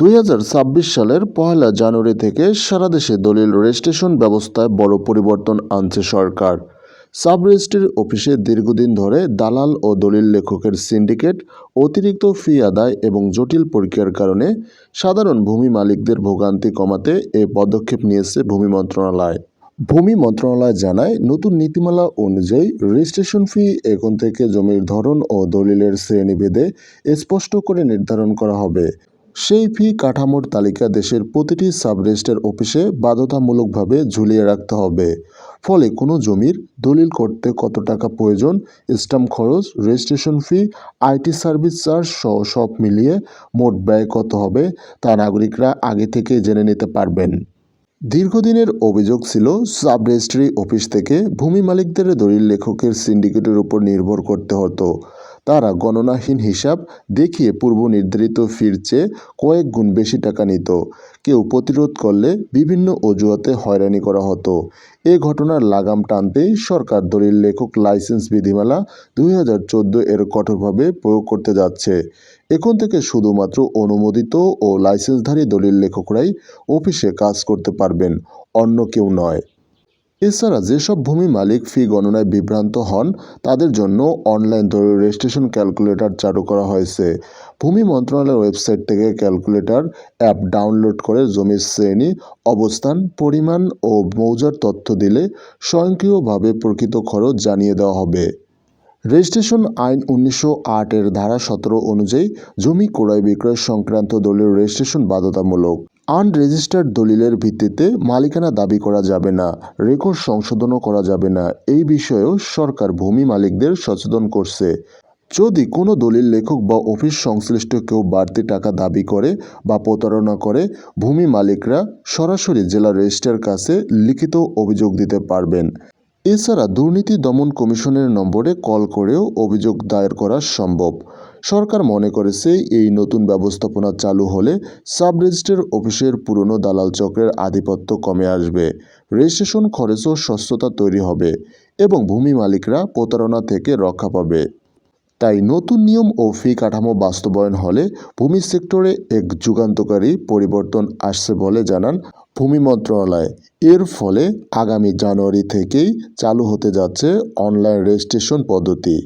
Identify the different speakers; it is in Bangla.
Speaker 1: দুই হাজার ছাব্বিশ সালের পয়লা জানুয়ারি থেকে সারা দেশে দলিল রেজিস্ট্রেশন ব্যবস্থায় বড় পরিবর্তন আনছে সরকার। সাব রেজিস্ট্রি অফিসে দীর্ঘদিন ধরে দালাল ও দলিল লেখকের সিন্ডিকেট অতিরিক্ত ফি আদায় এবং জটিল প্রক্রিয়ার কারণে সাধারণ ভূমি মালিকদের ভোগান্তি কমাতে এ পদক্ষেপ নিয়েছে ভূমি মন্ত্রণালয়। ভূমি মন্ত্রণালয় জানায়, নতুন নীতিমালা অনুযায়ী রেজিস্ট্রেশন ফি এখন থেকে জমির ধরন ও দলিলের শ্রেণীভেদে স্পষ্ট করে নির্ধারণ করা হবে। সেই ফি কাঠামোর তালিকা দেশের প্রতিটি সাব রেজিস্টার অফিসে বাধ্যতামূলকভাবে ঝুলিয়ে রাখতে হবে। ফলে কোনো জমির দলিল করতে কত টাকা প্রয়োজন, স্টাম্প খরচ, registration fee, IT service charge সহ সব মিলিয়ে মোট ব্যয় কত হবে, তা নাগরিকরা আগে থেকে জেনে নিতে পারবেন। দীর্ঘদিনের অভিযোগ ছিল সাব রেজিস্ট্রি অফিস থেকে ভূমি মালিকদের দলিল লেখকের সিন্ডিকেটের উপর নির্ভর করতে হতো। তারা গণনাহীন হিসাব দেখিয়ে পূর্ব নির্ধারিত ফির চেয়ে কয়েক গুণ বেশি টাকা নিত। কেউ প্রতিরোধ করলে বিভিন্ন অজুহাতে হয়রানি করা হতো। এ ঘটনার লাগাম টানতেই সরকার দলিল লেখক লাইসেন্স বিধিমালা দুই হাজার চোদ্দ এর কঠোরভাবে প্রয়োগ করতে যাচ্ছে। এখন থেকে শুধুমাত্র অনুমোদিত ও লাইসেন্সধারী দলিল লেখকরাই অফিসে কাজ করতে পারবেন, অন্য কেউ নয়। এছাড়া যেসব ভূমি মালিক ফি গণনায় বিভ্রান্ত হন, তাদের জন্য অনলাইন দলিল রেজিস্ট্রেশন ক্যালকুলেটর চালু করা হয়েছে। ভূমি মন্ত্রণালয়ের ওয়েবসাইট থেকে ক্যালকুলেটর অ্যাপ ডাউনলোড করে জমির শ্রেণি, অবস্থান, পরিমাণ ও মৌজার তথ্য দিলে স্বয়ংক্রিয়ভাবে প্রকৃত খরচ জানিয়ে দেওয়া হবে। রেজিস্ট্রেশন আইন উনিশশো এর ধারা সতেরো অনুযায়ী জমি ক্রয় বিক্রয় সংক্রান্ত দলিল রেজিস্ট্রেশন বাধ্যতামূলক। আনরেজিস্টার্ড দলিলের ভিত্তিতে মালিকানা দাবি করা যাবে না, রেকর্ড সংশোধনও করা যাবে না। এই বিষয়েও সরকার ভূমি মালিকদের সচেতন করছে। যদি কোনো দলিল লেখক বা অফিস সংশ্লিষ্ট কেউ বাড়তি টাকা দাবি করে বা প্রতারণা করে, ভূমি মালিকরা সরাসরি জেলা রেজিস্ট্রার কাছে লিখিত অভিযোগ দিতে পারবেন। এছাড়া দুর্নীতি দমন কমিশনের নম্বরে কল করেও অভিযোগ দায়ের করা সম্ভব। সরকার মনে করেছে এই নতুন ব্যবস্থাপনা চালু হলে সাব রেজিস্ট্রার অফিসের পুরনো দালাল চক্রের আধিপত্য কমে আসবে, রেজিস্ট্রেশন খরচও স্বচ্ছতা তৈরি হবে এবং ভূমি মালিকরা প্রতারণা থেকে রক্ষা পাবে। তাই নতুন নিয়ম ও ফি কাঠামো বাস্তবায়ন হলে ভূমি সেক্টরে এক যুগান্তকারী পরিবর্তন আসছে বলে জানান ভূমি মন্ত্রণালয়। এর ফলে আগামী জানুয়ারি থেকেই চালু হতে যাচ্ছে অনলাইন রেজিস্ট্রেশন পদ্ধতি।